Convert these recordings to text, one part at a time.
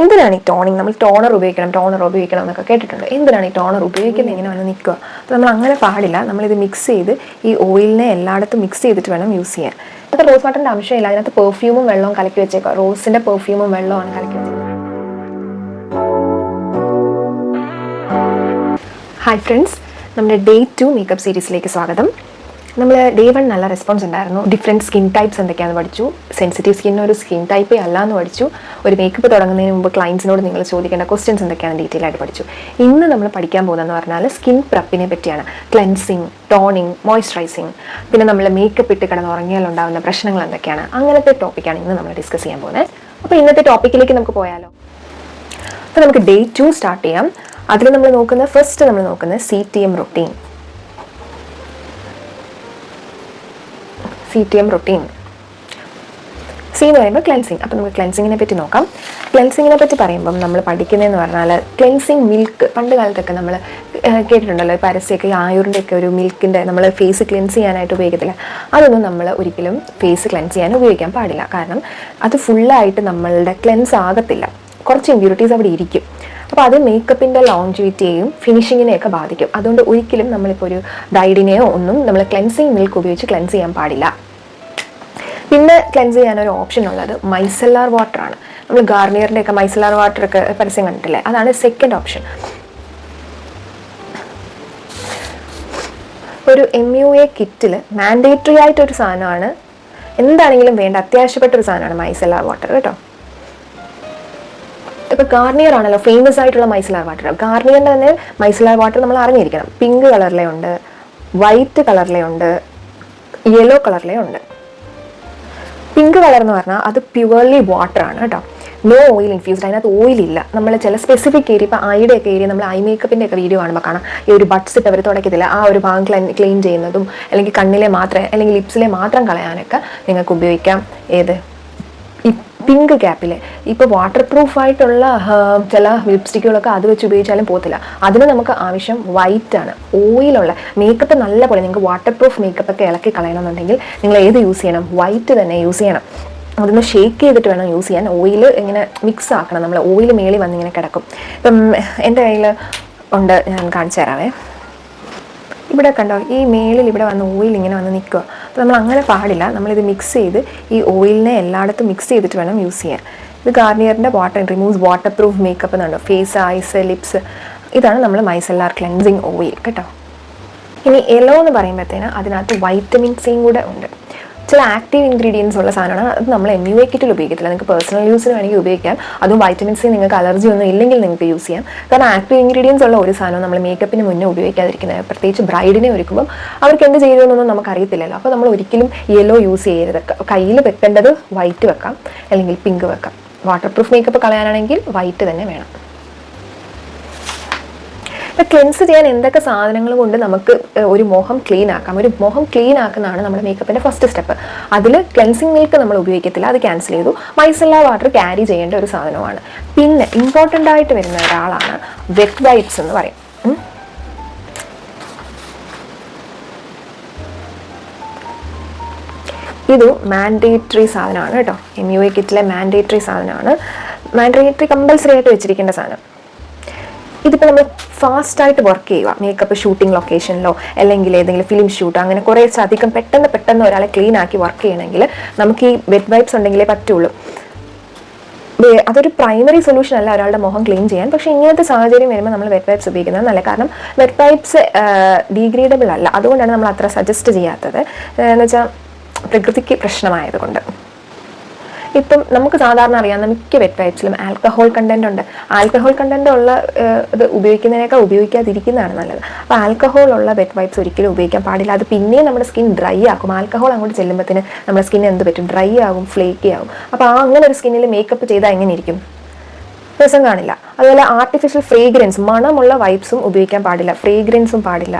എന്തിനാണ് ഈ ടോണിങ്? നമ്മൾ ടോണർ ഉപയോഗിക്കണം ടോണർ ഉപയോഗിക്കണം എന്നൊക്കെ കേട്ടിട്ടുണ്ട്. എന്തിനാണ് ഈ ടോണർ ഉപയോഗിക്കുന്നത്? ഇങ്ങനെ വന്ന് നിൽക്കുക. അപ്പോൾ നമ്മൾ അങ്ങനെ പാടില്ല. നമ്മളിത് മിക്സ് ചെയ്ത് ഈ ഓയിലിനെ എല്ലായിടത്തും മിക്സ് ചെയ്തിട്ട് വേണം യൂസ് ചെയ്യാൻ. അത് റോസ് വാട്ടറിന്റെ അംശമില്ല അതിനകത്ത് പെർഫ്യൂമും വെള്ളവും കലക്കി വെച്ചേക്കുക. റോസിന്റെ പെർഫ്യൂമും വെള്ളമാണ് കലക്കി വെച്ചേക്കുക. ഹായ് ഫ്രണ്ട്സ് നമ്മുടെ ഡേ ടു മേക്കപ്പ് സീരീസിലേക്ക് സ്വാഗതം. നമ്മൾ ഡേ വൺ നല്ല റെസ്പോൺസ് ഉണ്ടായിരുന്നു. ഡിഫറെന്റ് സ്കിൻ ടൈപ്സ് എന്തൊക്കെയാണെന്ന് പഠിച്ചു. സെൻസിറ്റീവ് സ്കിന്നിന് ഒരു സ്കിൻ ടൈപ്പേ അല്ല എന്ന് പഠിച്ചു. ഒരു മേക്കപ്പ് തുടങ്ങുന്നതിന് മുമ്പ് ക്ലയൻസിനോട് നിങ്ങൾ ചോദിക്കേണ്ട ക്വസ്റ്റ്യൻസ് എന്തൊക്കെയാണെന്ന് ഡീറ്റെയിൽ ആയിട്ട് പഠിച്ചു. ഇന്ന് നമ്മൾ പഠിക്കാൻ പോകുന്നതെന്ന് പറഞ്ഞാൽ സ്കിൻ പ്രപ്പിനെ പറ്റിയാണ്. ക്ലെൻസിങ് ടോണിങ് മോയ്സ്ചറൈസിങ് പിന്നെ നമ്മൾ മേക്കപ്പ് ഇട്ട് കിടന്ന് ഉറങ്ങിയാൽ ഉണ്ടാകുന്ന പ്രശ്നങ്ങൾ എന്തൊക്കെയാണ്? അങ്ങനത്തെ ടോപ്പിക്കാണ് ഇന്ന് നമ്മൾ ഡിസ്കസ് ചെയ്യാൻ പോകുന്നത്. അപ്പോൾ ഇന്നത്തെ ടോപ്പിക്കിലേക്ക് നമുക്ക് പോയാലോ? അപ്പോൾ നമുക്ക് ഡേ ടു സ്റ്റാർട്ട് ചെയ്യാം. അതിൽ നമ്മൾ നോക്കുന്ന ഫസ്റ്റ് നമ്മൾ നോക്കുന്ന C T M routine C T M routine C എന്ന് പറയുമ്പോൾ ക്ലെൻസിങ് അപ്പോൾ നമുക്ക് ക്ലെൻസിങ്ങിനെ പറ്റി നോക്കാം. ക്ലെൻസിങ്ങിനെ പറ്റി പറയുമ്പം നമ്മൾ പഠിക്കുന്നതെന്ന് പറഞ്ഞാൽ ക്ലെൻസിങ് മിൽക്ക് പണ്ട് കാലത്തൊക്കെ നമ്മൾ കേട്ടിട്ടുണ്ടല്ലോ പരസ്യമൊക്കെ ആയൂറിന്റെ ഒക്കെ ഒരു മിൽക്കിന്റെ നമ്മൾ ഫേസ് ക്ലെൻസ് ചെയ്യാനായിട്ട് ഉപയോഗിക്കത്തില്ല. അതൊന്നും നമ്മൾ ഒരിക്കലും ഫേസ് ക്ലെൻസ് ചെയ്യാൻ ഉപയോഗിക്കാൻ പാടില്ല. കാരണം അത് ഫുള്ളായിട്ട് നമ്മളുടെ ക്ലെൻസ് ആകത്തില്ല. കുറച്ച് ഇമ്പ്യൂരിറ്റീസ് അവിടെ ഇരിക്കും. അപ്പോൾ അത് മേക്കപ്പിന്റെ ലോഞ്ചിവിറ്റിയെയും ഫിനിഷിങ്ങിനെയൊക്കെ ബാധിക്കും. അതുകൊണ്ട് ഒരിക്കലും നമ്മളിപ്പോൾ ഒരു ഡൈഡിനെയോ ഒന്നും നമ്മൾ ക്ലെൻസിങ് മിൽക്ക് ഉപയോഗിച്ച് ക്ലെൻസ് ചെയ്യാൻ പാടില്ല. പിന്നെ ക്ലെൻസ് ചെയ്യാനൊരു ഓപ്ഷൻ ഉള്ളത് മൈസെല്ലാർ വാട്ടറാണ് നമ്മൾ ഗാർണിയറിന്റെ ഒക്കെ മൈസെല്ലാർ വാട്ടർ ഒക്കെ പരസ്യം കണ്ടിട്ടില്ലേ? അതാണ് സെക്കൻഡ് ഓപ്ഷൻ ഒരു എം യു എ കിറ്റിൽ മാൻഡേറ്ററി ആയിട്ടൊരു സാധനമാണ്. എന്താണെങ്കിലും വേണ്ട അത്യാവശ്യപ്പെട്ട ഒരു സാധനമാണ് മൈസെല്ലാർ വാട്ടർ കേട്ടോ. ഇപ്പൊ ഗാർണിയർ ആണല്ലോ ഫേമസ് ആയിട്ടുള്ള മൈസലാർ വാട്ടർ ഗാർണിയറിന്റെ തന്നെ മൈസലാർ വാട്ടർ നമ്മൾ അറിഞ്ഞിരിക്കണം. പിങ്ക് കളറിലെ ഉണ്ട് വൈറ്റ് കളറിലെ ഉണ്ട് യെല്ലോ കളറിലെ ഉണ്ട്. പിങ്ക് കളർ എന്ന് പറഞ്ഞാൽ അത് പ്യുവർലി വാട്ടർ ആണ് കേട്ടോ. നോ ഓയിൽ ഇൻഫ്യൂസ്ഡ് അതിനകത്ത് ഓയിലില്ല നമ്മൾ ചില സ്പെസിഫിക് ഏരിയ ഇപ്പോൾ ഐയുടെ ഒക്കെ ഏരിയ നമ്മൾ ഐ മേക്കപ്പിന്റെ ഒക്കെ വീഡിയോ കാണുമ്പോൾ കാണാം. ഈ ഒരു ബഡ്സ് ഇട്ട് അവർ തുടക്കത്തില്ല ആ ഒരു ഭാഗം ക്ലീൻ ക്ലീൻ ചെയ്യുന്നതും അല്ലെങ്കിൽ കണ്ണിലെ മാത്രം അല്ലെങ്കിൽ ലിപ്സിലെ മാത്രം കളയാനൊക്കെ നിങ്ങൾക്ക് ഉപയോഗിക്കാം. ഏത്? ഈ പിങ്ക് ക്യാപ്പിൽ ഇപ്പോൾ വാട്ടർ പ്രൂഫ് ആയിട്ടുള്ള ആ, ചില ലിപ്സ്റ്റിക്കുകളൊക്കെ അത് വെച്ച് ഉപയോഗിച്ചാലും പോകത്തില്ല. അതിന് നമുക്ക് ആവശ്യം വൈറ്റ് ആണ്. ഓയിലുള്ള മേക്കപ്പ് നല്ല പോലെ നിങ്ങൾക്ക് വാട്ടർ പ്രൂഫ് മേക്കപ്പ് ഒക്കെ ഇളക്കി കളയണമെന്നുണ്ടെങ്കിൽ നിങ്ങൾ ഏത് യൂസ് ചെയ്യണം? വൈറ്റ് തന്നെ യൂസ് ചെയ്യണം. അതൊന്ന് ഷേക്ക് ചെയ്തിട്ട് വേണം യൂസ് ചെയ്യാൻ. ഓയിൽ ഇങ്ങനെ മിക്സ് ആക്കണം. നമ്മൾ ഓയിൽ മേളി വന്നിങ്ങനെ കിടക്കും. ഇപ്പം എന്റെ കയ്യിൽ ഉണ്ട് ഞാൻ കാണിച്ചു തരാവേ. ഇവിടെ കണ്ടോ ഈ മേളിൽ ഇവിടെ വന്ന് ഓയിൽ ഇങ്ങനെ വന്ന് നിൽക്കുക. അപ്പോൾ നമ്മൾ അങ്ങനെ പാടില്ല നമ്മളിത് മിക്സ് ചെയ്ത് ഈ ഓയിലിനെ എല്ലായിടത്തും മിക്സ് ചെയ്തിട്ട് വേണം യൂസ് ചെയ്യാൻ. ഇത് ഗാർണിയറിന്റെ water removes water proof makeup എന്നുണ്ടോ face eyes lips ഇതാണ് നമ്മൾ മൈസെല്ലാർ ക്ലെൻസിങ് ഓയിൽ കേട്ടോ. ഇനി യെല്ലോ എന്ന് പറയുമ്പോഴത്തേന് അതിനകത്ത് വൈറ്റമിൻ സിയും കൂടെ ഉണ്ട്. ചില ആക്റ്റീവ് ഇൻഗ്രീഡിയൻസ് ഉള്ള സാധനമാണ്. അത് നമ്മൾ എം യു എ കിറ്റിൽ ഉപയോഗിക്കത്തില്ല. നിങ്ങൾക്ക് പേഴ്സണൽ യൂസിന് വേണമെങ്കിൽ ഉപയോഗിക്കാം. അതും വൈറ്റമിൻ സി നിങ്ങൾക്ക് അലർജി ഒന്നും ഇല്ലെങ്കിൽ നിങ്ങൾക്ക് യൂസ് ചെയ്യാം. കാരണം ആക്റ്റീവ് ഇൻഗ്രീഡിയൻസ് ഉള്ള ഒരു സാധനം നമ്മൾ മേക്കപ്പിന് മുന്നേ ഉപയോഗിക്കാതിരിക്കുന്നത്. പ്രത്യേകിച്ച് ബ്രൈഡിനെ ഒരുക്കുമ്പോൾ അവർക്ക് എന്ത് ചെയ്തതെന്നൊന്നും നമുക്ക് അറിയത്തില്ലല്ലോ അപ്പോൾ നമ്മൾ ഒരിക്കലും യെല്ലോ യൂസ് ചെയ്യരുത്. കയ്യിൽ വെക്കേണ്ടത് വൈറ്റ് വെക്കാം. അല്ലെങ്കിൽ പിങ്ക് വെക്കാം. വാട്ടർ പ്രൂഫ് മേക്കപ്പ് കളയാനാണെങ്കിൽ വൈറ്റ് തന്നെ വേണം. ഇപ്പം ക്ലെൻസ് ചെയ്യാൻ എന്തൊക്കെ സാധനങ്ങൾ കൊണ്ട് നമുക്ക് ഒരു മുഖം ക്ലീൻ ആക്കാം. ഒരു മുഖം ക്ലീൻ ആക്കുന്നതാണ് നമ്മുടെ മേക്കപ്പിന്റെ ഫസ്റ്റ് സ്റ്റെപ്പ് അതിൽ ക്ലെൻസിങ് മിൽക്ക് നമ്മൾ ഉപയോഗിക്കത്തില്ല അത് ക്യാൻസൽ ചെയ്തു. മൈസെല്ല വാട്ടർ ക്യാരി ചെയ്യേണ്ട ഒരു സാധനമാണ് പിന്നെ ഇമ്പോർട്ടന്റ് ആയിട്ട് വരുന്ന ഒരാളാണ് വെറ്റ് വൈപ്സ് എന്ന് പറയും. ഇത് മാൻഡേറ്ററി സാധനമാണ് കേട്ടോ. എം യു എ കിറ്റിലെ മാൻഡേറ്ററി സാധനമാണ്. മാൻഡേറ്ററി കമ്പൽസറി ആയിട്ട് വെച്ചിരിക്കേണ്ട സാധനം. ഇതിപ്പോൾ നമ്മൾ ഫാസ്റ്റ് ആയിട്ട് വർക്ക് ചെയ്യുക. മേക്കപ്പ് ഷൂട്ടിംഗ് ലൊക്കേഷനിലോ അല്ലെങ്കിൽ ഏതെങ്കിലും ഫിലിം ഷൂട്ട് അങ്ങനെ കുറേ അധികം പെട്ടെന്ന് പെട്ടെന്ന് ഒരാളെ ക്ലീൻ ആക്കി വർക്ക് ചെയ്യണമെങ്കിൽ നമുക്ക് ഈ വെറ്റ് വൈപ്സ് ഉണ്ടെങ്കിലേ പറ്റുള്ളൂ. അതൊരു പ്രൈമറി സൊല്യൂഷൻ അല്ല ഒരാളുടെ മുഖം ക്ലീൻ ചെയ്യാൻ. പക്ഷേ ഇങ്ങനത്തെ സാഹചര്യം വരുമ്പോൾ നമ്മൾ വെറ്റ് വൈപ്സ് ഉപയോഗിക്കുന്നത് നല്ല കാരണം വെറ്റ് വൈപ്സ് ഡീഗ്രേഡബിൾ അല്ല. അതുകൊണ്ടാണ് നമ്മൾ അത്ര സജസ്റ്റ് ചെയ്യാത്തത് എന്ന് വെച്ചാൽ പ്രകൃതിക്ക് പ്രശ്നമായതുകൊണ്ട് ഇപ്പം നമുക്ക് സാധാരണ അറിയാം മിക്ക വെറ്റ് വൈപ്സിലും ആൽക്കഹോൾ കണ്ടന്റ് ഉണ്ട്. ആൽക്കഹോൾ കണ്ടന്റ് ഉള്ള ഇത് ഉപയോഗിക്കുന്നതിനേക്കാൾ ഉപയോഗിക്കാതിരിക്കുന്നതാണ് നല്ലത്. അപ്പോൾ ആൽക്കഹോൾ ഉള്ള വെറ്റ് വൈപ്സ് ഒരിക്കലും ഉപയോഗിക്കാൻ പാടില്ല. അത് പിന്നെയും നമ്മുടെ സ്കിൻ ഡ്രൈ ആക്കും. ആൽക്കഹോൾ അങ്ങോട്ട് ചെല്ലുമ്പോഴത്തേന് നമ്മുടെ സ്കിൻ എന്ത് പറ്റും? ഡ്രൈ ആകും ഫ്ലേക്കി ആകും. അപ്പോൾ ആ അങ്ങനെ ഒരു സ്കിന്നിൽ മേക്കപ്പ് ചെയ്താൽ എങ്ങനെ ഇരിക്കും? രസം കാണില്ല. അതുപോലെ ആർട്ടിഫിഷ്യൽ ഫ്രേഗ്രൻസ് മണമുള്ള വൈപ്സും ഉപയോഗിക്കാൻ പാടില്ല. ഫ്രേഗ്രൻസും പാടില്ല.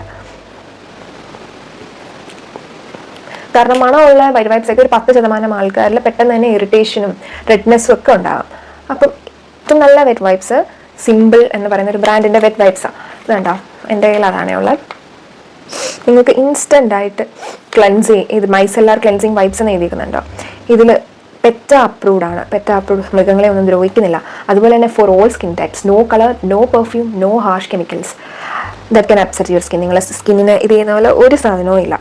കാരണം മണമുള്ള വൈറ്റ് ഒരു പത്ത് ശതമാനം ആൾക്കാരിൽ പെട്ടെന്ന് തന്നെ ഇറിറ്റേഷനും റെഡ്നെസ്സും ഒക്കെ ഉണ്ടാകും അപ്പം ഏറ്റവും നല്ല വെറ്റ് വൈപ്സ് സിമ്പിൾ എന്ന് പറയുന്ന ഒരു ബ്രാൻഡിന്റെ വെറ്റ് വൈപ്സാണ് ഇത് കണ്ടോ? എന്റെ കയ്യിൽ അതാണേ ഉള്ളത് നിങ്ങൾക്ക് ഇൻസ്റ്റന്റ് ആയിട്ട് ക്ലെൻസ് ഇത് മൈസെല്ലാർ ക്ലെൻസിങ് വൈപ്സ് എന്ന് എഴുതിയിരിക്കുന്നുണ്ടോ ഇതിൽ പെറ്റ അപ്രൂവ്ഡ് ആണ്. പെറ്റ അപ്രൂവ്ഡ് മൃഗങ്ങളെ ഒന്നും ദ്രോഹിക്കുന്നില്ല. അതുപോലെ തന്നെ for all skin types no colour no perfume no harsh chemicals that can upset your skin നിങ്ങളെ സ്കിന്നിന് ഇത് ചെയ്യുന്ന പോലെ ഒരു സാധനവും ഇല്ല.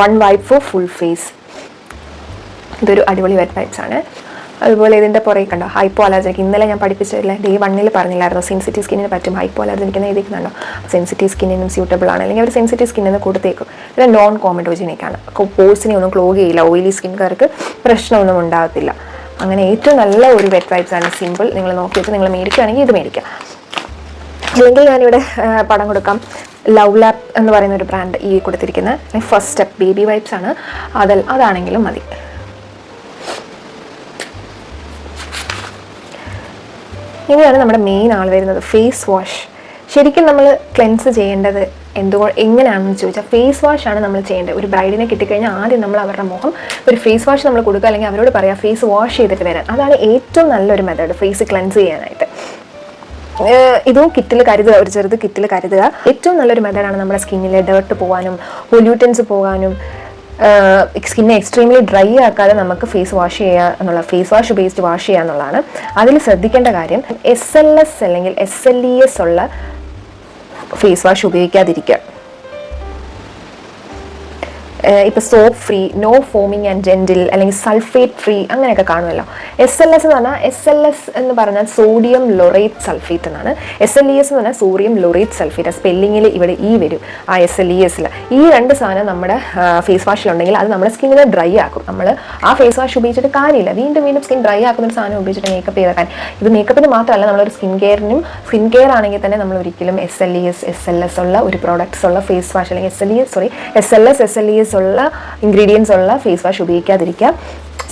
One wipe for full face ഇതൊരു അടിപൊളി വെറ്റ് വൈപ്സ് ആണ്. അതുപോലെ ഇതിന്റെ പുറകെ കണ്ടോ ഹൈപ്പോ അലർജനിക്ക് ഇന്നലെ ഞാൻ പഠിപ്പിച്ചില്ല ഡേ വണ്ണിൽ പറഞ്ഞില്ലായിരുന്നു. സെൻസിറ്റീവ് സ്കിന്നിന് പറ്റും. ഹൈപ്പോ അലർജനിക്ക് എന്ന് എഴുതിക്കുന്നുണ്ടോ സെൻസിറ്റീവ് സ്കിന്നിനും സ്യൂട്ടബിൾ ആണ്. അല്ലെങ്കിൽ അവർ സെൻസിറ്റീവ് സ്കിന്നിന് കൊടുത്തേക്കും. ഇത് നോൺ കോമഡോജിനിക്കാണ് പോഴ്സിനെ ഒന്നും ക്ലോഗ് ചെയ്യില്ല. ഓയിലി സ്കിൻകാർക്ക് പ്രശ്നമൊന്നും ഉണ്ടാകത്തില്ല. അങ്ങനെ ഏറ്റവും നല്ല ഒരു വെറ്റ് വൈപ്പ്സ് ആണ്. സിമ്പിൾ നിങ്ങൾ നോക്കി നിങ്ങൾ മേടിക്കുകയാണെങ്കിൽ ഇത് മേടിക്കാം. അല്ലെങ്കിൽ ഞാനിവിടെ പടം കൊടുക്കാം. ലവ് ലാപ്പ് എന്ന് പറയുന്ന ഒരു ബ്രാൻഡ് ഈ കൊടുത്തിരിക്കുന്ന ഫസ്റ്റ് സ്റ്റെപ്പ് ബേബി വൈപ്സ് ആണ്. അതൽ അതാണെങ്കിലും മതി. ഇനിയാണ് നമ്മുടെ മെയിൻ ആൾ വരുന്നത് ഫേസ് വാഷ് ശരിക്കും നമ്മൾ ക്ലെൻസ് ചെയ്യേണ്ടത് എന്തുകൊ എങ്ങനെയാണെന്ന് ചോദിച്ചാൽ ഫേസ് വാഷ് ആണ് നമ്മൾ ചെയ്യേണ്ടത്. ഒരു ബ്രൈഡിനെ കിട്ടിക്കഴിഞ്ഞാൽ ആദ്യം നമ്മൾ അവരുടെ മുഖം ഒരു ഫേസ് വാഷ് നമ്മൾ കൊടുക്കുക അല്ലെങ്കിൽ അവരോട് പറയാം ഫേസ് വാഷ് ചെയ്തിട്ട് വരാൻ. അതാണ് ഏറ്റവും നല്ലൊരു മെത്തേഡ് ഫേസ് ക്ലെൻസ് ചെയ്യാനായിട്ട്. ഇതും കിറ്റിൽ കരുതുക ഒരു ചെറുത് കിറ്റിൽ കരുതുക. ഏറ്റവും നല്ലൊരു മെത്തേഡാണ് നമ്മുടെ സ്കിന്നിലെ ഡേർട്ട് പോകാനും പൊല്യൂട്ടൻസ് പോകാനും സ്കിന്നെ എക്സ്ട്രീംലി ഡ്രൈ ആക്കാതെ നമുക്ക് ഫേസ് വാഷ് ചെയ്യുക എന്നുള്ള ഫേസ് വാഷ് ബേസ്ഡ് വാഷ് ചെയ്യുക എന്നുള്ളതാണ്. അതിൽ ശ്രദ്ധിക്കേണ്ട കാര്യം എസ് എൽ എസ് അല്ലെങ്കിൽ എസ് എൽ ഇ എസ് ഉള്ള ഫേസ് വാഷ് ഉപയോഗിക്കാതിരിക്കുക. ഇപ്പൊ soap free no foaming and gentle അല്ലെങ്കിൽ സൾഫേറ്റ് ഫ്രീ അങ്ങനെയൊക്കെ കാണുമല്ലോ. എസ് എൽ എസ് എന്ന് പറഞ്ഞാൽ എസ് എൽ എസ് എന്ന് പറഞ്ഞാൽ സോഡിയം ലൊറേറ്റ് സൾഫേറ്റ് എന്നാണ്. എസ് എൽ ഇ എസ് എന്ന് പറഞ്ഞാൽ സോഡിയം ലൊറേറ്റ് സൾഫേറ്റ് സ്പെല്ലിങ്ങിൽ ഇവിടെ ഈ വരും. ആ എസ് എൽ ഇ എസിൽ ഈ രണ്ട് സാധനം നമ്മുടെ ഫേസ് വാഷിലുണ്ടെങ്കിൽ അത് നമ്മുടെ സ്കിന്നിനെ ഡ്രൈ ആക്കും. നമ്മൾ ആ ഫേസ് വാഷ് ഉപയോഗിച്ചിട്ട് കാര്യമില്ല. വീണ്ടും വീണ്ടും സ്കിൻ ഡ്രൈ ആക്കുന്ന ഒരു സാധനം ഉപയോഗിച്ചിട്ട് മേക്കപ്പ് ചെയ്താൽ ഇത് മേക്കപ്പിന് മാത്രമല്ല നമ്മളൊരു സ്കിൻ കെയറിനും സ്കിൻ കെയർ ആണെങ്കിൽ തന്നെ നമ്മൾ ഒരിക്കലും S L E S S L S ഉള്ള ഒരു പ്രോഡക്ട്സ് ഉള്ള ഫേസ് വാഷ് അല്ലെങ്കിൽ S L E S sorry S L S S L E S ഉള്ള ഇൻഗ്രീഡിയൻസ് ഉള്ള ഫേസ് വാഷ് ഉപയോഗിക്കാതിരിക്കുക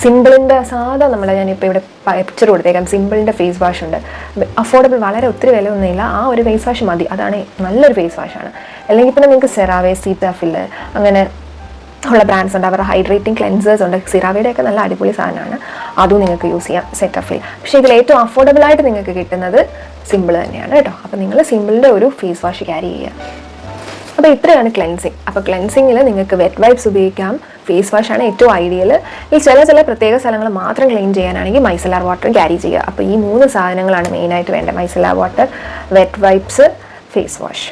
സിമ്പിളിന്റെ സാധാ നമ്മളെ ഞാനിപ്പോൾ ഇവിടെ പിക്ചർ കൊടുത്തേക്കാം. സിമ്പിളിന്റെ ഫേസ് വാഷ് ഉണ്ട്. അഫോർഡബിൾ വളരെ ഒത്തിരി വിലയൊന്നുമില്ല. ആ ഒരു ഫേസ് വാഷ് മതി. അതാണ് നല്ലൊരു ഫേസ് വാഷാണ് അല്ലെങ്കിൽ പിന്നെ നിങ്ങൾക്ക് സെറാവേ സീറ്റാഫില്ല് അങ്ങനെ ഉള്ള ബ്രാൻഡ്സ് ഉണ്ട്. അവരുടെ ഹൈഡ്രേറ്റിംഗ് ക്ലെൻസേഴ്സ് ഉണ്ട്. സിറാവയുടെ ഒക്കെ നല്ല അടിപൊളി സാധനമാണ്. അതും നിങ്ങൾക്ക് യൂസ് ചെയ്യാം. സെറ്റഫിൽ പക്ഷേ ഇതിൽ ഏറ്റവും അഫോർഡബിൾ ആയിട്ട് നിങ്ങൾക്ക് കിട്ടുന്നത് സിമ്പിൾ തന്നെയാണ് കേട്ടോ. അപ്പോൾ നിങ്ങൾ സിമ്പിളിന്റെ ഒരു ഫേസ് വാഷ് ക്യാരി ചെയ്യുക. അപ്പോൾ ഇത്രയാണ് ക്ലെൻസിങ് അപ്പോൾ ക്ലെൻസിങ്ങിൽ നിങ്ങൾക്ക് വെറ്റ് വൈപ്സ് ഉപയോഗിക്കാം. ഫേസ് വാഷ് ആണ് ഏറ്റവും ഐഡിയൽ ഈ ചില ചില പ്രത്യേക സ്ഥലങ്ങൾ മാത്രം ക്ലീൻ ചെയ്യാനാണെങ്കിൽ മൈസലാർ വാട്ടർ ക്യാരി ചെയ്യുക. അപ്പോൾ ഈ മൂന്ന് സാധനങ്ങളാണ് മെയിനായിട്ട് വേണ്ടത്. Micellar water wet wipes face wash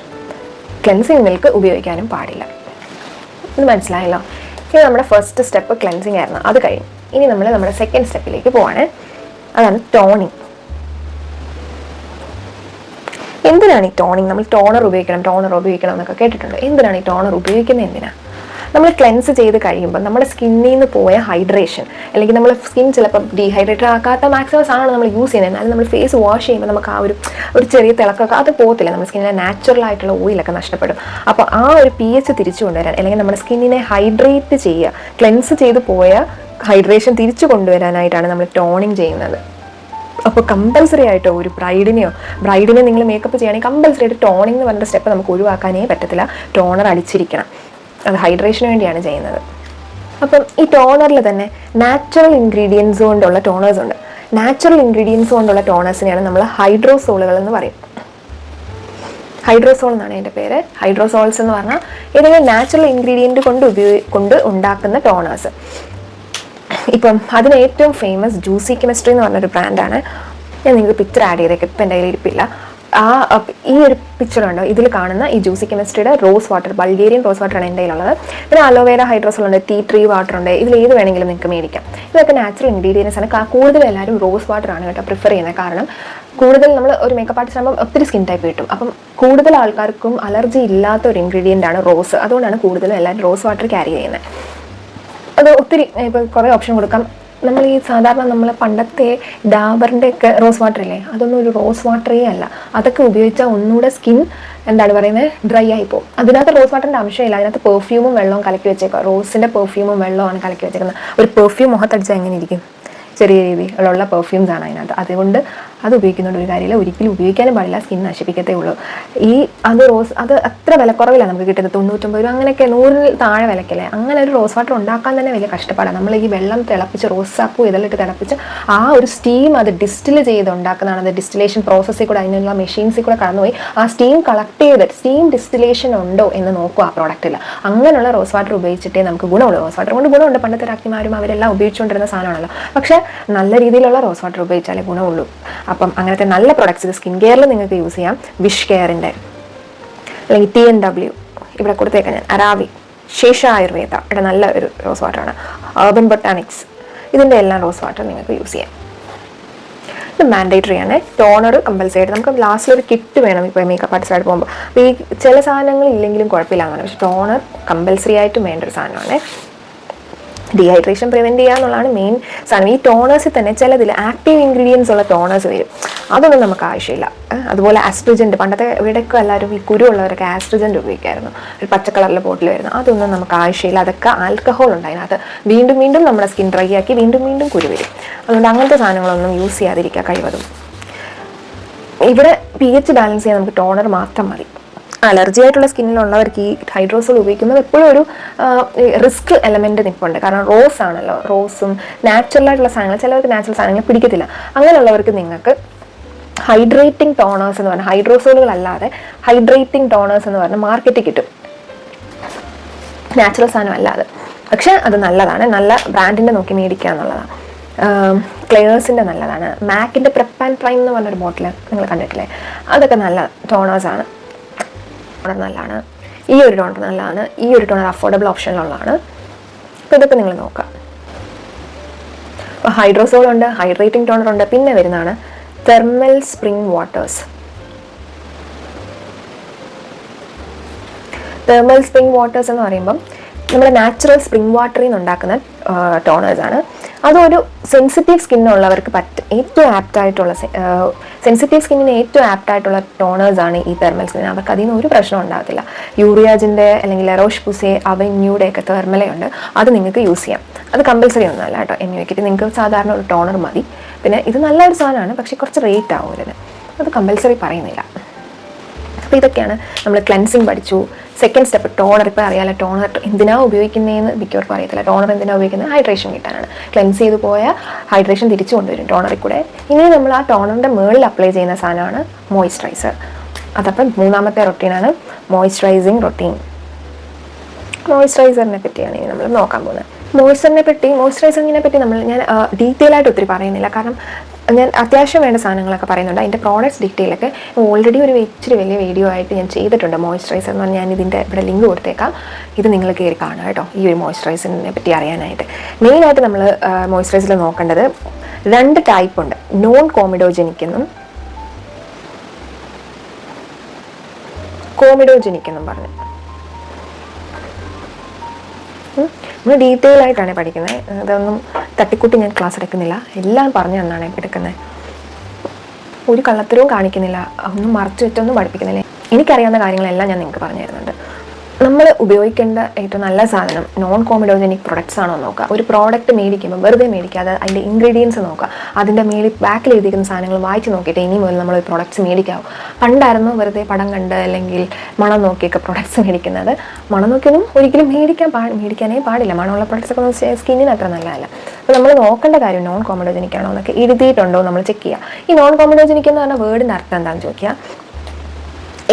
cleansing milk ഉപയോഗിക്കാനും പാടില്ല. ഇത് മനസ്സിലായല്ലോ? ഇനി നമ്മുടെ ഫസ്റ്റ് സ്റ്റെപ്പ് ക്ലെൻസിങ് ആയിരുന്നു. അത് കഴിഞ്ഞു. ഇനി നമ്മൾ നമ്മുടെ സെക്കൻഡ് സ്റ്റെപ്പിലേക്ക് പോവാണ്. അതാണ് ടോണിങ് എന്തിനാണ് ഈ ടോണിങ് നമ്മൾ ടോണർ ഉപയോഗിക്കണം ടോണർ ഉപയോഗിക്കണം എന്നൊക്കെ കേട്ടിട്ടുണ്ട്. എന്തിനാണ് ഈ ടോണർ ഉപയോഗിക്കുന്നത് എന്തിനാണ് നമ്മൾ ക്ലെൻസ് ചെയ്ത് കഴിയുമ്പോൾ നമ്മുടെ സ്കിന്നിൽ നിന്ന് പോയ ഹൈഡ്രേഷൻ അല്ലെങ്കിൽ നമ്മൾ സ്കിൻ ചിലപ്പോൾ ഡീഹൈഡ്രേറ്റഡ് ആക്കാത്ത മാക്സിമം ആണ് നമ്മൾ യൂസ് ചെയ്യുന്നത്. എന്നാലും നമ്മൾ ഫേസ് വാഷ് ചെയ്യുമ്പോൾ നമുക്ക് ആ ഒരു ഒരു ചെറിയ തിളക്കമൊക്കെ അത് പോകത്തില്ല. നമ്മുടെ സ്കിന്നിലെ നാച്ചുറൽ ആയിട്ടുള്ള ഓയിലൊക്കെ നഷ്ടപ്പെടും. അപ്പോൾ ആ ഒരു പി എച്ച് തിരിച്ചു കൊണ്ടുവരാൻ അല്ലെങ്കിൽ നമ്മുടെ സ്കിന്നിനെ ഹൈഡ്രേറ്റ് ചെയ്യുക ക്ലെൻസ് ചെയ്ത് പോയ ഹൈഡ്രേഷൻ തിരിച്ചു കൊണ്ടുവരാനായിട്ടാണ് നമ്മൾ ടോണിങ് ചെയ്യുന്നത്. അപ്പോൾ കമ്പൽസറി ആയിട്ടോ ഒരു ബ്രൈഡിനെയോ ബ്രൈഡിനെ നിങ്ങൾ മേക്കപ്പ് ചെയ്യുകയാണെങ്കിൽ കമ്പൽസറി ആയിട്ട് ടോണിംഗ് എന്ന് പറഞ്ഞ സ്റ്റെപ്പ് നമുക്ക് ഒഴിവാക്കാനേ പറ്റത്തില്ല. ടോണർ അടിച്ചിരിക്കണം. അത് ഹൈഡ്രേഷന് വേണ്ടിയാണ് ചെയ്യുന്നത്. അപ്പം ഈ ടോണറിൽ തന്നെ നാച്ചുറൽ ഇൻഗ്രീഡിയൻസ് കൊണ്ടുള്ള ടോണേഴ്സ് ഉണ്ട്. നാച്ചുറൽ ഇൻഗ്രീഡിയൻസ് കൊണ്ടുള്ള ടോണേഴ്സിനെയാണ് നമ്മൾ ഹൈഡ്രോസോളുകൾ എന്ന് പറയും. ഹൈഡ്രോസോൾ എന്നാണ് എന്റെ പേര്. ഹൈഡ്രോസോൾസ് എന്ന് പറഞ്ഞാൽ ഏതെങ്കിലും നാച്ചുറൽ ഇൻഗ്രീഡിയന്റ് കൊണ്ട് ഉപയോഗി കൊണ്ട് ഉണ്ടാക്കുന്ന ടോണേഴ്സ് ഇപ്പം അതിന് ഏറ്റവും ഫേമസ് ജ്യൂസി കെമിസ്ട്രി എന്ന് പറഞ്ഞൊരു ബ്രാൻഡാണ് ഞാൻ നിങ്ങൾക്ക് പിക്ചർ ആഡ് ചെയ്തേക്കാം. ഇപ്പം എന്റെ കയ്യിൽ ഇരിപ്പില്ല. ആ ഈ ഒരു പിക്ചർ ഉണ്ടോ ഇതിൽ കാണുന്ന ഈ juicy കെമിസ്ട്രിയുടെ rose water Bulgarian rose water ആണ് എന്റെ കയ്യിലുള്ളത്. പിന്നെ അലോവേര ഹൈഡ്രോസോൾ ഉണ്ട് ടീ ട്രീ വാട്ടർ ഉണ്ട്. ഇതിൽ ഏത് വേണമെങ്കിലും നിങ്ങൾക്ക് മേടിക്കാം. ഇതൊക്കെ നാച്ചുറൽ ഇൻഗ്രീഡിയൻസ് ആണ്. കൂടുതലും എല്ലാവരും റോസ് വാട്ടർ ആണ് കേട്ടോ പ്രിഫർ ചെയ്യുന്നത്. കാരണം കൂടുതൽ നമ്മൾ ഒരു മേക്കപ്പ് ആർട്ടിസ്റ്റ് ആകുമ്പോൾ ഒത്തിരി സ്കിൻ ടൈപ്പ് കിട്ടും. അപ്പം കൂടുതൽ ആൾക്കാർക്കും അലർജി ഇല്ലാത്ത ഒരു ഇൻഗ്രീഡിയന്റ് ആണ് റോസ് അതുകൊണ്ടാണ് കൂടുതലും എല്ലാവരും റോസ് വാട്ടർ ക്യാരി ചെയ്യുന്നത്. അത് ഒത്തിരി ഇപ്പോൾ കുറേ ഓപ്ഷൻ കൊടുക്കാം. നമ്മൾ ഈ സാധാരണ നമ്മൾ പണ്ടത്തെ ഡാബറിന്റെ ഒക്കെ റോസ് വാട്ടർ ഇല്ലേ? അതൊന്നും ഒരു റോസ് വാട്ടറേ അല്ല. അതൊക്കെ ഉപയോഗിച്ചാൽ ഒന്നുകൂടെ സ്കിൻ എന്താണ് പറയുന്നത് ഡ്രൈ ആയി പോകും. അതിനകത്ത് റോസ് വാട്ടറിന്റെ ആവശ്യമില്ല. അതിനകത്ത് പെർഫ്യൂമും വെള്ളവും കലക്കി വെച്ചേക്കുക. റോസിന്റെ പെർഫ്യൂമും വെള്ളമാണ് കലക്കി വെച്ചേക്കുന്നത്. ഒരു പെർഫ്യൂം മുഖത്തടിച്ചാൽ എങ്ങനെ ഇരിക്കും? ചെറിയ രീതിയിലുള്ള പെർഫ്യൂംസ് ആണ് അതിനകത്ത്. അതുകൊണ്ട് അത് ഉപയോഗിക്കുന്നുണ്ട് ഒരു കാര്യമില്ല. ഒരിക്കലും ഉപയോഗിക്കാനും പാടില്ല. സ്കിൻ നശിപ്പിക്കത്തേ ഉള്ളൂ. ഈ അത് റോസ് അത് അത്ര വിലക്കുറവിലാണ് നമുക്ക് കിട്ടുന്നത്. തൊണ്ണൂറ്റൊമ്പത് രൂപ അങ്ങനെയൊക്കെ നൂറിൽ താഴെ വിലക്കല്ലേ? അങ്ങനെ ഒരു റോസ് വാട്ടർ ഉണ്ടാക്കാൻ തന്നെ വലിയ കഷ്ടപ്പാടാണ്. നമ്മൾ ഈ വെള്ളം തിളപ്പിച്ച് റോസ് റോസാപ്പൂ ഇതെല്ലാം തിളപ്പിച്ച് ആ ഒരു സ്റ്റീം അത് ഡിസ്റ്റിൽ ചെയ്ത് ഉണ്ടാക്കുന്നതാണ്. അത് ഡിസ്റ്റിലേഷൻ പ്രോസസ്സിൽ കൂടെ അതിനുള്ള മെഷീൻസിൽ കൂടെ കടന്നുപോയി. ആ സ്റ്റീം കളക്ട് ചെയ്ത് സ്റ്റീം ഡിസ്റ്റിലേഷൻ ഉണ്ടോ എന്ന് നോക്കുക ആ പ്രോഡക്റ്റിൽ അങ്ങനെയുള്ള റോസ് വാട്ടർ ഉപയോഗിച്ചിട്ടേ നമുക്ക് ഗുണമുള്ളൂ. റോസ് വാട്ടർ കൊണ്ട് ഗുണമുണ്ട്. പണ്ടത്തെ രാജ്ഞിമാരും അവരെല്ലാം ഉപയോഗിച്ചുകൊണ്ടിരുന്ന സാധനമാണല്ലോ. പക്ഷേ നല്ല രീതിയിലുള്ള റോസ് വാട്ടർ ഉപയോഗിച്ചാലേ ഗുണമുള്ളൂ. അപ്പം അങ്ങനത്തെ നല്ല പ്രൊഡക്ട്സ് സ്കിൻ കെയറിൽ നിങ്ങൾക്ക് യൂസ് ചെയ്യാം. വിഷ് കെയറിന്റെ അല്ലെങ്കിൽ ടി എൻ ഡബ്ല്യു ഇവിടെ കൊടുത്തേക്കാം ഞാൻ. അരാവി ശേഷ ആയുർവേദ ഇവിടെ നല്ല ഒരു റോസ് വാട്ടറാണ് അർബൻ ബൊട്ടാനിക്സ് ഇതിന്റെ എല്ലാം റോസ് വാട്ടർ നിങ്ങൾക്ക് യൂസ് ചെയ്യാം. ഇത് മാൻഡേറ്ററി ആണ്. ടോണർ കമ്പൽസറി ആയിട്ട് നമുക്ക് ലാസ്റ്റിൽ ഒരു കിറ്റ് വേണം ഇപ്പോൾ മേക്കപ്പ് ആർട്ടിസ്റ്റ് പോകുമ്പോൾ അപ്പോൾ ഈ ചില സാധനങ്ങൾ ഇല്ലെങ്കിലും കുഴപ്പമില്ല എന്നാണ് പക്ഷേ ടോണർ കമ്പൽസറി ആയിട്ടും വേണ്ട ഒരു സാധനമാണ്. ഡീഹൈഡ്രേഷൻ പ്രിവെന്റ് ചെയ്യുക എന്നുള്ളതാണ് മെയിൻ സാധനം. ഈ ടോണേഴ്സിൽ തന്നെ ചിലതിൽ ആക്റ്റീവ് ഇൻഗ്രീഡിയൻസ് ഉള്ള ടോണേഴ്സ് വരും. അതൊന്നും നമുക്ക് ആവശ്യമില്ല. അതുപോലെ ആസ്ട്രിജന്റ് പണ്ടത്തെ ഇവിടെയൊക്കെ എല്ലാവരും ഈ കുരുവുള്ളവരൊക്കെ ആസ്ട്രിജന്റ് ഉപയോഗിക്കായിരുന്നു. ഒരു പച്ച കളറിലെ ബോട്ടിൽ വരുന്നു അതൊന്നും നമുക്ക് ആവശ്യമില്ല. അതൊക്കെ ആൽക്കഹോൾ ഉണ്ട് അത് വീണ്ടും വീണ്ടും നമ്മുടെ സ്കിൻ ഡ്രൈ ആക്കി വീണ്ടും വീണ്ടും കുരു വരും. അതുകൊണ്ട് അങ്ങനത്തെ സാധനങ്ങളൊന്നും യൂസ് ചെയ്യാതിരിക്കുക കഴിവതും. ഇവിടെ പി എച്ച് ബാലൻസ് ചെയ്യാൻ നമുക്ക് ടോണർ മാത്രം മതി. അലർജി ആയിട്ടുള്ള സ്കിന്നിലുള്ളവർക്ക് ഈ ഹൈഡ്രോസോൾ ഉപയോഗിക്കുന്നത് എപ്പോഴും ഒരു റിസ്ക് എലമെന്റ് നിൽപ്പുണ്ട്. കാരണം റോസ് ആണല്ലോ റോസും നാച്ചുറൽ ആയിട്ടുള്ള സാധനങ്ങൾ ചിലവർക്ക് നാച്ചുറൽ സാധനങ്ങൾ പിടിക്കത്തില്ല. അങ്ങനെയുള്ളവർക്ക് നിങ്ങൾക്ക് ഹൈഡ്രേറ്റിംഗ് ടോണേഴ്സ് എന്ന് പറഞ്ഞാൽ ഹൈഡ്രോസോളുകൾ അല്ലാതെ ഹൈഡ്രേറ്റിംഗ് ടോണേഴ്സ് എന്ന് പറഞ്ഞാൽ മാർക്കറ്റിൽ കിട്ടും. നാച്ചുറൽ സാധനം അല്ലാതെ പക്ഷെ അത് നല്ലതാണ്. നല്ല ബ്രാൻഡിന്റെ നോക്കി മേടിക്കുക എന്നുള്ളതാണ്. ക്ലെയേഴ്സിന്റെ നല്ലതാണ്. മാക്കിന്റെ പ്രെപ്പ് ആൻഡ് പ്രൈം എന്ന് പറഞ്ഞൊരു ബോട്ടിൽ നിങ്ങൾ കണ്ടിട്ടില്ലേ? അതൊക്കെ നല്ല ടോണേഴ്സാണ് ടോണർ നല്ലതാണ്. ഈ ഒരു ടോണർ നല്ലതാണ്. ഈ ഒരു ടോണർ അഫോർഡബിൾ ഓപ്ഷനിലുള്ളതാണ് അപ്പോൾ ഇതൊക്കെ നിങ്ങൾ നോക്കാം അപ്പോൾ ഹൈഡ്രോസോൾ ഉണ്ട് ഹൈഡ്രേറ്റിംഗ് ടോണർ ഉണ്ട്. പിന്നെ വരുന്നതാണ് thermal spring waters thermal spring waters എന്ന് പറയുമ്പം നമ്മുടെ നാച്ചുറൽ സ്പ്രിംഗ് വാട്ടറിൽ നിന്ന് ഉണ്ടാക്കുന്ന ടോണേഴ്സ് ആണ്. അതൊരു സെൻസിറ്റീവ് സ്കിന്നുള്ളവർക്ക് പറ്റും. ഏറ്റവും ആപ്റ്റായിട്ടുള്ള സെൻസിറ്റീവ് സ്കിന്നിന് ഏറ്റവും ആപ്റ്റായിട്ടുള്ള ടോണേഴ്സ് ആണ് ഈ തെർമൽ സ്കിൻ അവർക്ക് അതിൽ നിന്ന് ഒരു പ്രശ്നം ഉണ്ടാകത്തില്ല. യൂറിയാജിന്റെ അല്ലെങ്കിൽ അറോഷ് പുസെ അവന്യൂടെ ഒക്കെ തെർമലയുണ്ട് അത് നിങ്ങൾക്ക് യൂസ് ചെയ്യാം. അത് കമ്പൽസറി ഒന്നുമല്ല കേട്ടോ. എം യുക്കിട്ട് നിങ്ങൾക്ക് സാധാരണ ഒരു ടോണർ മതി. പിന്നെ ഇത് നല്ലൊരു സാധനമാണ്. പക്ഷേ കുറച്ച് റേറ്റ് ആവും ഇതിന് അത് കമ്പൽസറി പറയുന്നില്ല. അപ്പോൾ ഇതൊക്കെയാണ് നമ്മൾ ക്ലൻസിങ് പഠിച്ചു. സെക്കൻഡ് സ്റ്റെപ്പ് ടോണർ ഇപ്പോൾ അറിയാലോ ടോണർ എന്തിനാ ഉപയോഗിക്കുന്നതെന്ന് മിക്കവർക്കും അറിയത്തില്ല. ടോണർ എന്തിനാ ഉപയോഗിക്കുന്നത് ഹൈഡ്രേഷൻ കിട്ടാനാണ്. ക്ലെൻസ് ചെയ്ത് പോയ ഹൈഡ്രേഷൻ തിരിച്ചു കൊണ്ടുവരും ടോണറിൽ കൂടെ. ഇനി നമ്മൾ ആ ടോണറിന്റെ മുകളിൽ അപ്ലൈ ചെയ്യുന്ന സാധനമാണ് മോയ്സ്ചറൈസർ അതപ്പം മൂന്നാമത്തെ റൊട്ടീനാണ് മോയ്സ്ചറൈസിങ് റൊട്ടീൻ മോയ്സ്ചറൈസറിനെ പറ്റിയാണ് ഇനി നമ്മൾ നോക്കാൻ പോകുന്നത്. മോയ്സ്ചറിനെ പറ്റി മോയ്സ്ചറൈസിങ്ങിനെ പറ്റി നമ്മൾ ഞാൻ ഡീറ്റെയിൽ ആയിട്ട് ഒത്തിരി പറയുന്നില്ല. കാരണം ഞാൻ അത്യാവശ്യം വേണ്ട സാധനങ്ങളൊക്കെ പറയുന്നുണ്ട്. അതിന്റെ പ്രോഡക്റ്റ്സ് ഡീറ്റെയിലൊക്കെ ഓൾറെഡി ഒരു ഇച്ചിരി വലിയ വീഡിയോ ആയിട്ട് ഞാൻ ചെയ്തിട്ടുണ്ട്. മോയ്സ്ചറൈസർ എന്ന് പറഞ്ഞാൽ ഞാൻ ഇതിന്റെ ഇവിടെ ലിങ്ക് കൊടുത്തേക്കാം. ഇത് നിങ്ങൾ കയറി കാണുക കേട്ടോ ഈ ഒരു മോയ്സ്ചറൈസറിനെ പറ്റി അറിയാനായിട്ട്. മെയിനായിട്ട് നമ്മൾ മോയ്സ്ചറൈസറിൽ നോക്കേണ്ടത് രണ്ട് ടൈപ്പ് ഉണ്ട്. നോൺ കോമിഡോജനിക് എന്നും കോമിഡോജനിക് എന്നും പറഞ്ഞു. നമ്മൾ ഡീറ്റെയിൽ ആയിട്ടാണ് പഠിക്കുന്നത് അതൊന്നും തട്ടിക്കൂട്ടി ഞാൻ ക്ലാസ് എടുക്കുന്നില്ല. എല്ലാം പറഞ്ഞു തന്നാണ് എടുക്കുന്നത് ഒരു കള്ളത്തരവും കാണിക്കുന്നില്ല. ഒന്നും മറച്ചു വെച്ചൊന്നും പഠിപ്പിക്കുന്നില്ല. എനിക്കറിയാവുന്ന കാര്യങ്ങളെല്ലാം ഞാൻ നിങ്ങൾക്ക് പറഞ്ഞു തരുന്നുണ്ട്. നമ്മൾ ഉപയോഗിക്കേണ്ട ഏറ്റവും നല്ല സാധനം നോൺ കോമഡോജനിക് പ്രൊഡക്ട്സ് ആണോ നോക്കുക. ഒരു പ്രോഡക്റ്റ് മേടിക്കുമ്പോൾ വെറുതെ മേടിക്കാതെ അതിന്റെ ഇൻഗ്രീഡിയൻസ് നോക്കുക. അതിന്റെ മേളിൽ ബാക്കിൽ എഴുതിയിരിക്കുന്ന സാധനങ്ങൾ വായിച്ച് നോക്കിയിട്ട് ഇനി മുതൽ നമ്മൾ പ്രോഡക്ട്സ് മേടിക്കാവും. പണ്ടായിരുന്നു വെറുതെ പടം കണ്ട് അല്ലെങ്കിൽ മണം നോക്കിയൊക്കെ പ്രൊഡക്ട്സ് മേടിക്കുന്നത്. മണം നോക്കിയൊന്നും ഒരിക്കലും മേടിക്കാൻ പാ മേടിക്കാനേ പാടില്ല. മണമുള്ള പ്രൊഡക്ട്സ് ഒക്കെ സ്കിന്നിന് അത്ര നല്ലതല്ല. അപ്പോൾ നമ്മൾ നോക്കേണ്ട കാര്യം നോൺ കോമഡോജനിക് ആണോ എന്നൊക്കെ എഴുതിയിട്ടുണ്ടോ നമ്മൾ ചെക്ക് ചെയ്യുക. ഈ നോൺ കോമഡോജനിക് എന്ന് പറഞ്ഞ വേർഡിന്റെ അർത്ഥം എന്താണെന്ന് ചോദിക്കുക.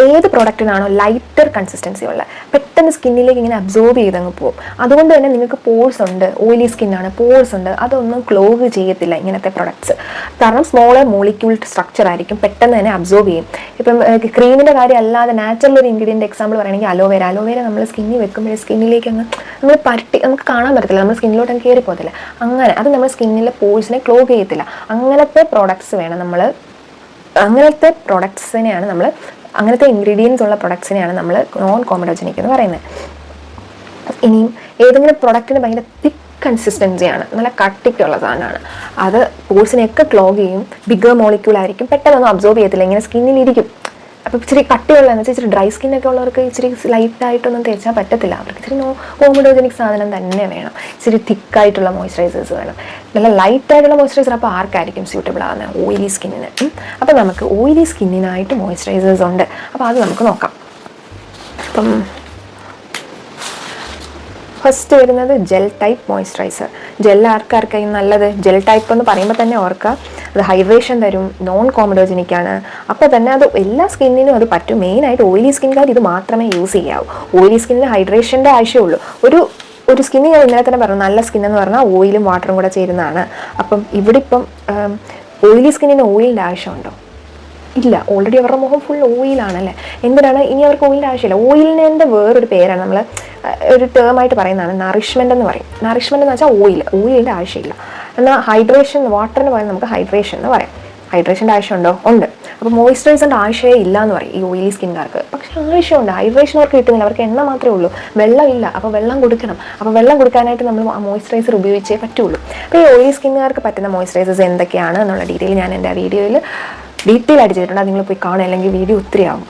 ഏത് പ്രോഡക്റ്റിനാണോ ലൈറ്റർ കൺസിസ്റ്റൻസി ഉള്ള. പെട്ടെന്ന് സ്കിന്നിലേക്ക് ഇങ്ങനെ അബ്സോർബ് ചെയ്തങ്ങ് പോകും അതുകൊണ്ട് തന്നെ നിങ്ങൾക്ക് പോഴ്സ് ഉണ്ട് ഓയിലി സ്കിന്നാണ് പോഴ്സ് ഉണ്ട്. അതൊന്നും ക്ലോഗ് ചെയ്യത്തില്ല ഇങ്ങനത്തെ പ്രൊഡക്ട്സ് കാരണം സ്മോളർ മോളിക്യൂൾ സ്ട്രക്ചർ ആയിരിക്കും പെട്ടെന്ന് തന്നെ അബ്സോർബ് ചെയ്യും. ഇപ്പം ക്രീമിന്റെ കാര്യം അല്ലാതെ നാച്ചുറൽ ഒരു ഇൻഗ്രീഡിയന്റ് എക്സാമ്പിൾ പറയുകയാണെങ്കിൽ അലോവേര അലോവേര നമ്മൾ സ്കിന്നിൽ വെക്കുമ്പോൾ സ്കിന്നിലേക്ക് അങ്ങ് നമ്മൾ പരട്ടി നമുക്ക് കാണാൻ പറ്റത്തില്ല. നമ്മൾ സ്കിന്നിലോട്ട് അങ്ങ് കയറി പോകത്തില്ല. അങ്ങനെ അത് നമ്മൾ സ്കിന്നിലെ പോഴ്സിനെ ക്ലോഗ് ചെയ്യത്തില്ല. അങ്ങനത്തെ പ്രോഡക്ട്സ് വേണം നമ്മൾ അങ്ങനത്തെ പ്രൊഡക്ട്സിനെയാണ് നമ്മൾ അങ്ങനത്തെ ഇൻഗ്രീഡിയൻസ് ഉള്ള പ്രൊഡക്ട്സിനെയാണ് നമ്മൾ നോൺ കോമഡോജനിക് എന്ന് പറയുന്നത്. ഇനിയും ഏതെങ്കിലും പ്രൊഡക്റ്റിന് ഭയങ്കര തിക്ക് കൺസിസ്റ്റൻസിയാണ് നല്ല കട്ടിക്കുള്ള സാധനമാണ്. അത് പോഴ്സിനെയൊക്കെ ക്ലോഗ് ചെയ്യും. ബിഗർ മോളിക്യൂൾ ആയിരിക്കും. പെട്ടെന്നൊന്നും അബ്സോർബ് ചെയ്യത്തില്ല. ഇങ്ങനെ സ്കിന്നിലിരിക്കും അപ്പോൾ ഇച്ചിരി കട്ടിയുള്ള എന്ന് വെച്ചാൽ ഇച്ചിരി ഡ്രൈ സ്കിൻ ഒക്കെ ഉള്ളവർക്ക് ഇച്ചിരി ലൈറ്റ് ആയിട്ടൊന്നും തേച്ചാൽ പറ്റത്തില്ല. അവർക്ക് ഇച്ചിരി നോ ഹോമഡോജനിക് സാധനം തന്നെ വേണം. ഇച്ചിരി തിക്കായിട്ടുള്ള മോയ്സ്ചറൈസേഴ്സ് വേണം. നല്ല ലൈറ്റ് ആയിട്ടുള്ള മോയ്സ്ചറൈസർ അപ്പോൾ ആർക്കായിരിക്കും സ്യൂട്ടബിൾ ആവുന്നത് ഓയിലി സ്കിന്നിന് അപ്പോൾ നമുക്ക് ഓയിലി സ്കിന്നിനായിട്ട് മോയ്സ്ചറൈസേഴ്സ് ഉണ്ട്. അപ്പോൾ അത് നമുക്ക് നോക്കാം. അപ്പം ഫസ്റ്റ് വരുന്നത് ജെൽ ടൈപ്പ് മോയ്സ്ചറൈസർ ജെൽ ആർക്കാർക്കായി നല്ലത്? ജെൽ ടൈപ്പ് എന്ന് പറയുമ്പോൾ തന്നെ ഓർക്കുക അത് ഹൈഡ്രേഷൻ തരും നോൺ കോമഡോജനിക് ആണ്. അപ്പോൾ തന്നെ അത് എല്ലാ സ്കിന്നിനും അത് പറ്റും. മെയിനായിട്ട് ഓയിലി സ്കിൻകാർ ഇത് മാത്രമേ യൂസ് ചെയ്യാവൂ. ഓയിലി സ്കിന്നിന് ഹൈഡ്രേഷന്റെ ആവശ്യമുള്ളൂ. ഒരു ഒരു സ്കിന്ന് ഞാൻ ഇന്നലെ തന്നെ പറഞ്ഞു നല്ല സ്കിൻ എന്ന് പറഞ്ഞാൽ ഓയിലും വാട്ടറും കൂടെ ചേരുന്നതാണ്. അപ്പം ഇവിടെ ഇപ്പം ഓയിലി സ്കിന്നിന് ഓയിലിന്റെ ആവശ്യമുണ്ടോ? ഇല്ല ഓൾറെഡി അവരുടെ മുഖം ഫുൾ ഓയിലാണല്ലേ എന്തിനാണ് ഇനി അവർക്ക് ഓയിലിന്റെ ആവശ്യമില്ല? ഓയിലിന്റെ വേറൊരു പേരാണ് നമ്മൾ ഒരു ടേം ആയിട്ട് പറയുന്നതാണ് നറിഷ്മെന്റ് എന്ന് പറയും. നറിഷ്മെന്റ് എന്ന് വെച്ചാൽ ഓയിൽ ഓയിലിന്റെ ആവശ്യമില്ല. എന്നാൽ ഹൈഡ്രേഷൻ വാട്ടറിന് പറയുന്നത് നമുക്ക് ഹൈഡ്രേഷൻ എന്ന് പറയാം. ഹൈഡ്രേഷന്റെ ആവശ്യമുണ്ടോ? ഉണ്ട്. അപ്പോൾ മോയ്സ്ചറൈസറിന്റെ ആവശ്യമേ ഇല്ല എന്ന് പറയും ഈ ഓയിലി സ്കിൻകാർക്ക് പക്ഷേ ആവശ്യമുണ്ട്. ഹൈഡ്രേഷൻ അവർക്ക് കിട്ടുന്നില്ല. അവർക്ക് എണ്ണ മാത്രമേ ഉള്ളൂ. വെള്ളമില്ല അപ്പോൾ വെള്ളം കൊടുക്കണം. അപ്പോൾ വെള്ളം കൊടുക്കാനായിട്ട് നമ്മൾ മോയ്സ്ചറൈസർ ഉപയോഗിച്ചേ പറ്റുള്ളൂ. അപ്പോൾ ഈ ഓയിലി സ്കിന്നുകാർക്ക് പറ്റുന്ന മോയ്സ്ചറൈസേഴ്സ് എന്തൊക്കെയാണ് എന്നുള്ള ഡീറ്റെയിൽ ഞാൻ എന്റെ വീഡിയോയിൽ ഡീറ്റെയിൽ ആയിട്ട് ചെയ്തിട്ടുണ്ട്. നിങ്ങൾ പോയി കാണുക അല്ലെങ്കിൽ വീഡിയോ ഒത്തിരി ആവും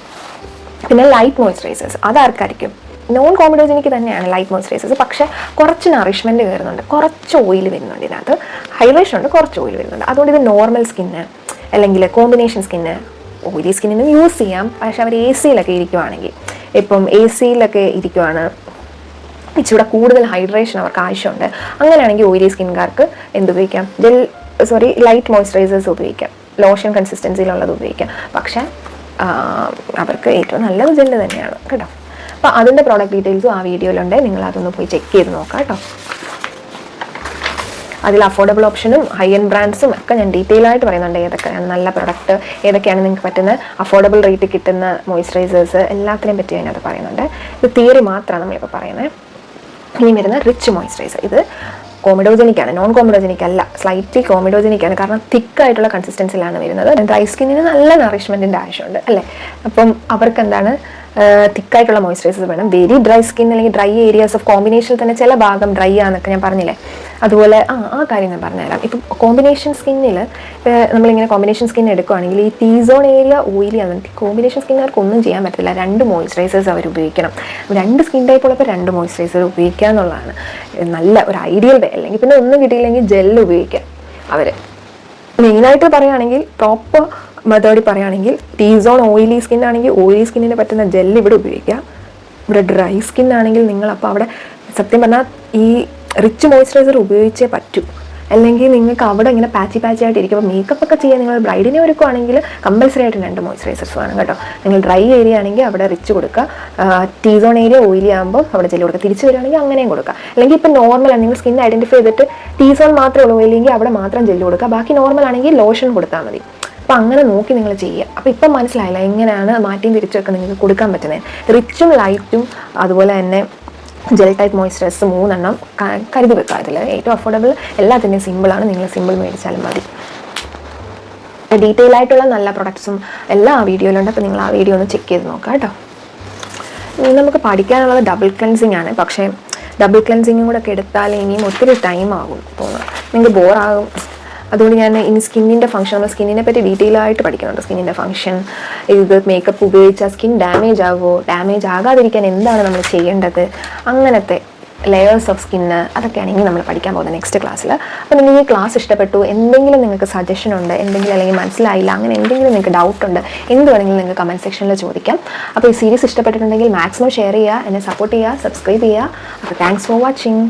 പിന്നെ ലൈറ്റ് മോയ്സ്ചറൈസേഴ്സ് അതാർക്കായിരിക്കും നോൺ കോമഡോജനിക്ക് തന്നെയാണ് ലൈറ്റ് മോയ്സ്ചറൈസേഴ്സ് പക്ഷേ കുറച്ച് നറിഷ്മെന്റ് കയറുന്നുണ്ട് കുറച്ച് ഓയിൽ വരുന്നുണ്ട് ഇതിനകത്ത്. ഹൈഡ്രേഷൻ ഉണ്ട് കുറച്ച് ഓയിൽ വരുന്നുണ്ട്. അതുകൊണ്ട് ഇത് നോർമൽ സ്കിന്ന് അല്ലെങ്കിൽ കോമ്പിനേഷൻ സ്കിന്ന് ഓയിലി സ്കിന്നിന് യൂസ് ചെയ്യാം. പക്ഷേ അവർ എ സിയിലൊക്കെ ഇരിക്കുവാണെങ്കിൽ. ഇപ്പം എ സിയിലൊക്കെ ഇരിക്കുവാണ്. ഇച്ചിരി കൂടുതൽ ഹൈഡ്രേഷൻ അവർക്ക് ആവശ്യമുണ്ട്. അങ്ങനെയാണെങ്കിൽ ഓയിലി സ്കിൻകാർക്ക് എന്ത് ഉപയോഗിക്കാം ജെൽ സോറി ലൈറ്റ് മോയ്സ്ചറൈസേഴ്സ് ഉപയോഗിക്കാം. ലോഷൻ കൺസിസ്റ്റൻസിയിലുള്ളത് ഉപയോഗിക്കാം. പക്ഷേ അവർക്ക് ഏറ്റവും നല്ലത് ജെല്ല് തന്നെയാണ്. കേട്ടോ. അപ്പോൾ അതിന്റെ പ്രോഡക്റ്റ് ഡീറ്റെയിൽസും ആ വീഡിയോയിലുണ്ട്. നിങ്ങൾ അതൊന്ന് പോയി ചെക്ക് ചെയ്ത് നോക്കാം കേട്ടോ. അതിൽ അഫോർഡബിൾ ഓപ്ഷനും ഹൈ എൻഡ് ബ്രാൻഡ്സും ഒക്കെ ഞാൻ ഡീറ്റെയിൽ ആയിട്ട് പറയുന്നുണ്ട്. ഏതൊക്കെയാണ് നല്ല പ്രൊഡക്റ്റ് ഏതൊക്കെയാണ് നിങ്ങൾക്ക് പറ്റുന്ന അഫോർഡബിൾ റേറ്റ് കിട്ടുന്ന മോയ്സ്ചറൈസേഴ്സ് എല്ലാത്തിനെയും പറ്റി അതിനകത്ത് പറയുന്നുണ്ട്. ഇത് തിയറി മാത്രമാണ് നമ്മളിപ്പോൾ പറയുന്നത് ഇനി വരുന്ന റിച്ച് മോയ്സ്ചറൈസർ ഇത് കോമിഡോജനിക് ആണ്. നോൺ കോമിഡോജനിക് അല്ല. സ്ലൈറ്റ്ലി കോമിഡോജനിക് ആണ്. കാരണം തിക്ക് ആയിട്ടുള്ള കൺസിസ്റ്റൻസിലാണ് വരുന്നത്. ഡ്രൈ സ്കിന്നിന് നല്ല നറിഷ്മെന്റിന്റെ ആവശ്യമുണ്ട്. അല്ലേ? അപ്പം അവർക്ക് എന്താണ് തിക്കായിട്ടുള്ള മോയ്സ്ചറൈസേഴ്സ് വേണം. വെരി ഡ്രൈ സ്കിൻ അല്ലെങ്കിൽ ഡ്രൈ ഏരിയാസ് ഓഫ് കോമ്പിനേഷൻ തന്നെ ചില ഭാഗം ഡ്രൈ ആണെന്നൊക്കെ ഞാൻ പറഞ്ഞില്ലേ? അതുപോലെ ആ ആ കാര്യം ഞാൻ പറഞ്ഞുതരാം. ഇപ്പം കോമ്പിനേഷൻ സ്കിന്നിൽ നമ്മളിങ്ങനെ കോമ്പിനേഷൻ സ്കിൻ എടുക്കുകയാണെങ്കിൽ ഈ ടീ സോൺ ഏരിയ ഓയിലി ആണ് കോമ്പിനേഷൻ സ്കിന്നുകാർക്ക് ഒന്നും ചെയ്യാൻ പറ്റില്ല രണ്ട് മോയ്സ്ചറൈസേഴ്സ് അവർ ഉപയോഗിക്കണം. രണ്ട് സ്കിൻ ടൈപ്പ് ഉള്ളപ്പോൾ രണ്ട് മോയ്സ്ചറൈസർ ഉപയോഗിക്കുക എന്നുള്ളതാണ്. നല്ല ഒരു ഐഡിയൽ വേ അല്ലെങ്കിൽ പിന്നെ ഒന്നും കിട്ടിയില്ലെങ്കിൽ ജെല്ല് ഉപയോഗിക്കാം അവർ മെയിനായിട്ട് പറയുകയാണെങ്കിൽ പ്രോപ്പർ മെത്തേഡിൽ പറയുകയാണെങ്കിൽ ടീ സോൺ ഓയിലി സ്കിൻ ആണെങ്കിൽ ഓയിലി സ്കിന്നിന് പറ്റുന്ന ജെല്ല് ഇവിടെ ഉപയോഗിക്കുക. ഇവിടെ ഡ്രൈ സ്കിൻ ആണെങ്കിൽ നിങ്ങൾ അപ്പോൾ അവിടെ സത്യം പറഞ്ഞാൽ ഈ റിച്ച് മോയ്സ്ചറൈസർ ഉപയോഗിച്ചേ പറ്റൂ. അല്ലെങ്കിൽ നിങ്ങൾക്ക് അവിടെ ഇങ്ങനെ പാച്ചി പാച്ചി ആയിട്ട് ഇരിക്കുമ്പോൾ മേക്കപ്പ് ഒക്കെ ചെയ്യാൻ നിങ്ങൾ ബ്രൈഡിനെ ഒരുക്കുവാണെങ്കിൽ കമ്പൽസറി ആയിട്ട് രണ്ട് മോയ്സ്ചറൈസേഴ്സ് വേണം കേട്ടോ. നിങ്ങൾ ഡ്രൈ ഏരിയ ആണെങ്കിൽ അവിടെ റിച്ച് കൊടുക്കുക. ടീ സോൺ ഏരിയ ഓയിലി ആകുമ്പോൾ അവിടെ ജെല്ല് കൊടുക്കുക. തിരിച്ചു വരികയാണെങ്കിൽ അങ്ങനെയും കൊടുക്കുക. അല്ലെങ്കിൽ ഇപ്പോൾ നോർമൽ ആണ്. നിങ്ങൾ സ്കിൻ ഐഡന്റിഫൈ ചെയ്തിട്ട് ടീ സോൺ മാത്രമേ ഉള്ളൂ. ഓയിലെങ്കിൽ അവിടെ മാത്രം ജെല്ല് കൊടുക്കുക. ബാക്കി നോർമൽ ആണെങ്കിൽ ലോഷൻ കൊടുത്താൽ മതി. അപ്പോൾ അങ്ങനെ നോക്കി നിങ്ങൾ ചെയ്യുക. അപ്പോൾ ഇപ്പം മനസ്സിലായില്ല? എങ്ങനെയാണ് മാറ്റിയും തിരിച്ചൊക്കെ നിങ്ങൾക്ക് കൊടുക്കാൻ പറ്റുന്നത്? റിച്ചും ലൈറ്റും അതുപോലെ തന്നെ ജെൽ ടൈപ്പ് മോയ്സ്ചറൈസർ മൂന്നെണ്ണം കരുതി അതിൽ ഏറ്റവും അഫോർഡബിൾ എല്ലാത്തിന്റെയും സിമ്പിളാണ് നിങ്ങൾ സിമ്പിൾ മേടിച്ചാലും മതി. ഡീറ്റെയിൽ ആയിട്ടുള്ള നല്ല പ്രൊഡക്ട്സും എല്ലാം ആ വീഡിയോയിലുണ്ട് അപ്പോൾ നിങ്ങൾ ആ വീഡിയോ ഒന്ന് ചെക്ക് ചെയ്ത് നോക്കാം കേട്ടോ. നമുക്ക് പഠിക്കാനുള്ളത് ഡബിൾ ക്ലെൻസിങ് ആണ്. പക്ഷേ ഡബിൾ ക്ലെൻസിങ്ങും കൂടെ ഒക്കെ എടുത്താൽ ഇനിയും ഒത്തിരി ടൈം ആകും തോന്നുന്നു. നിങ്ങൾക്ക് ബോറാകും അതുകൊണ്ട് ഞാൻ ഇനി സ്കിന്നിന്റെ ഫംഗ്ഷൻ നമ്മൾ സ്കിന്നിനെ പറ്റി ഡീറ്റെയിൽ ആയിട്ട് പഠിക്കുന്നുണ്ട് സ്കിന്നിന്റെ ഫംഗ്ഷൻ ഇത് മേക്കപ്പ് ഉപയോഗിച്ചാൽ സ്കിൻ ഡാമേജ് ആകുമോ ഡാമേജ് ആകാതിരിക്കാൻ എന്താണ് നമ്മൾ ചെയ്യേണ്ടത്? അങ്ങനത്തെ ലെയേഴ്സ് ഓഫ് സ്കിന്ന് അതൊക്കെയാണ് ഇനി നമ്മൾ പഠിക്കാൻ പോകുന്നത് നെക്സ്റ്റ് ക്ലാസ്സിൽ അപ്പോൾ നിങ്ങൾക്ക് ഈ ക്ലാസ് ഇഷ്ടപ്പെട്ടു എന്തെങ്കിലും നിങ്ങൾക്ക് സജഷൻ ഉണ്ട് എന്തെങ്കിലും അല്ലെങ്കിൽ മനസ്സിലായില്ല അങ്ങനെ എന്തെങ്കിലും നിങ്ങൾക്ക് ഡൗട്ട് ഉണ്ട് എന്ത് വേണമെങ്കിലും നിങ്ങൾക്ക് കമന്റ് സെക്ഷനിൽ ചോദിക്കാം. അപ്പോൾ ഈ സീരീസ് ഇഷ്ടപ്പെട്ടിട്ടുണ്ടെങ്കിൽ മാക്സിമം ഷെയർ ചെയ്യുക എന്നെ സപ്പോർട്ട് ചെയ്യുക സബ്സ്ക്രൈബ് ചെയ്യുക. അപ്പോൾ താങ്ക്സ് ഫോർ വാച്ചിങ്